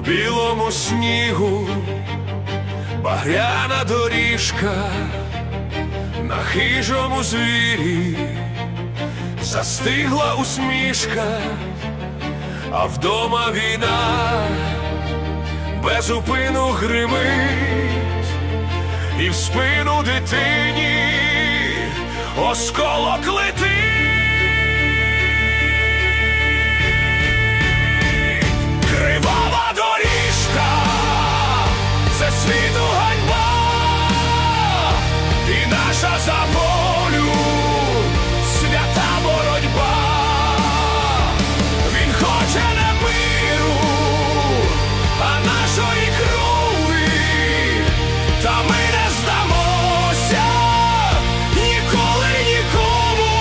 білому снігу, багряна доріжка на хижому звірі, застигла усмішка, а вдома війна безупину гримить, і в спину дитині осколок летить. Здамося. Ніколи нікому.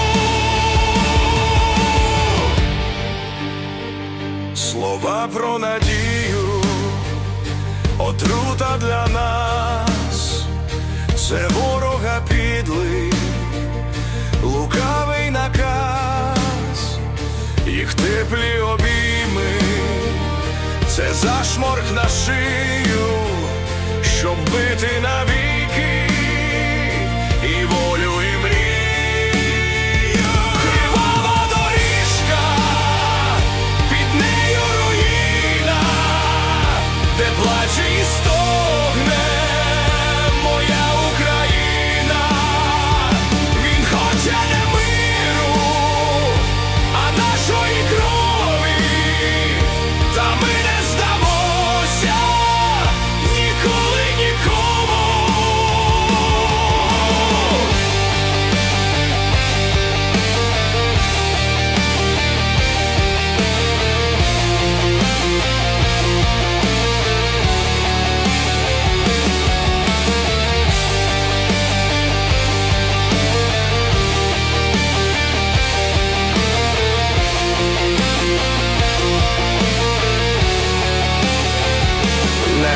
Слова про надію, отрута для нас, це ворога підлий, лукавий наказ, їх теплі обійми, це зашморг на шию, щоб бити навіки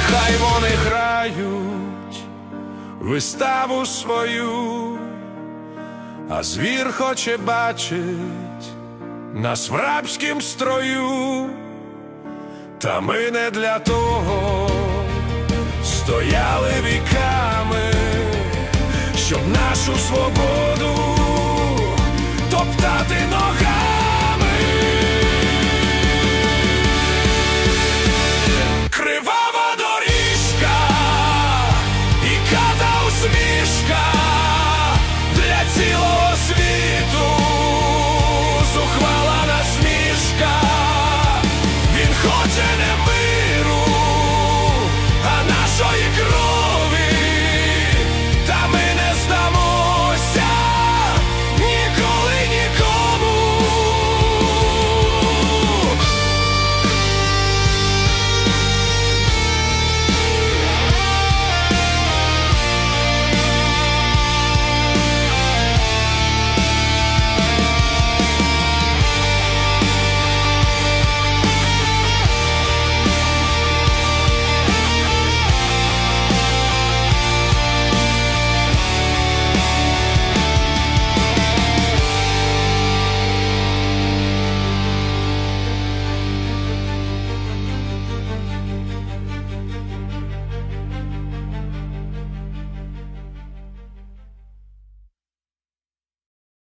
Нехай вони грають виставу свою, а звір хоче бачить нас в рабськім строю, та ми не для того стояли віками, щоб нашу свободу топтати ногами. Seal